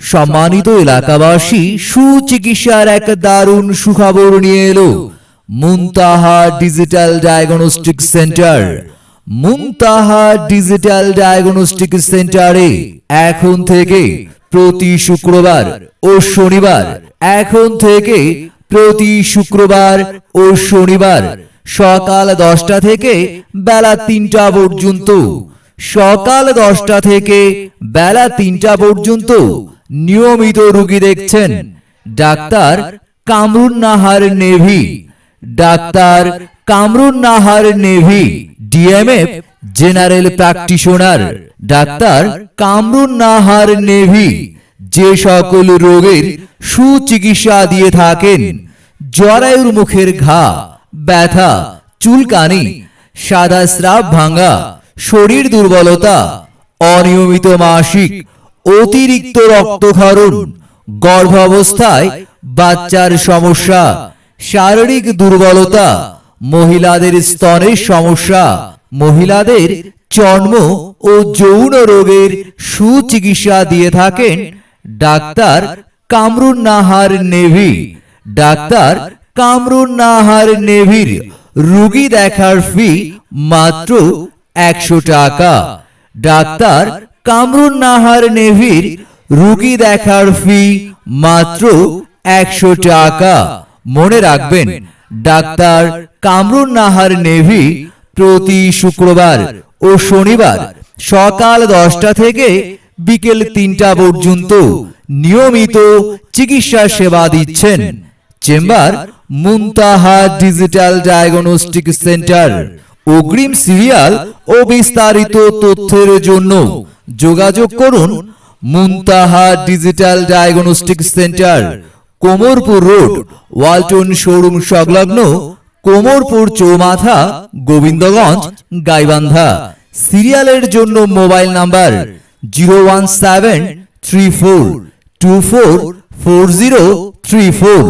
সম্মানিত এলাকাবাসী, সুচিকিৎসার এক দারুণ সুখবর নিয়ে এলো Muntaha digital diagnostic centre. Muntaha digital diagnostic সেন্টারে এখন থেকে প্রতি শুক্রবার ও শনিবার, এখন থেকে প্রতি শুক্রবার ও শনিবার সকাল দশটা থেকে বেলা তিনটা পর্যন্ত। সকাল দশটা থেকে বেলা তিনটা পর্যন্ত নিয়মিত রুগী দেখছেন। Doctor Kamrun Nahar Nevi. Doctor Kamrun Nahar Nevi, DMF general practitioner. Doctor Kamrun Nahar Nevi, যে সকল রোগের সুচিকিৎসা দিয়ে থাকেন। জরায়ুর মুখের ঘা, ব্যথা, চুলকানি, সাদা স্রাব ভাঙা শরীর দুর্বলতা, অনিয়মিত মাসিক অতিরিক্ত রক্তক্ষরণ গর্ভাবস্থায় বাচ্চার সমস্যা, শারীরিক দুর্বলতা, মহিলাদের স্তনের সমস্যা, মহিলাদের চর্ম ও যৌন রোগের সুচিকিৎসা দিয়ে থাকেন ডাক্তার কামরুন নাহার নেভি। ডাক্তার কামরুন নাহার নেভির রুগী দেখার ফি মাত্র একশো টাকা। ডাক্তার কামরুন নাহার নেভির রুগী দেখার ফি মাত্র একশো টাকা। মনে রাখবেন, ডাক্তার কামরুন নাহার নেভি প্রতি শুক্রবার ও শনিবার সকাল দশটা থেকে বিকেল তিনটা পর্যন্ত নিয়মিত চিকিৎসা সেবা দিচ্ছেন। Chamber Muntaha digital diagnostic centre. অগ্রিম সিরিয়াল ও বিস্তারিত তথ্যের জন্য যোগাযোগ করুন Muntaha digital diagnostic centre, Komorpur road, Walton showroom সংলগ্ন কোমরপুর চৌমাথা, গোবিন্দগঞ্জ, গাইবান্ধা। সিরিয়ালের জন্য mobile number zero one seven three four two four four zero three four.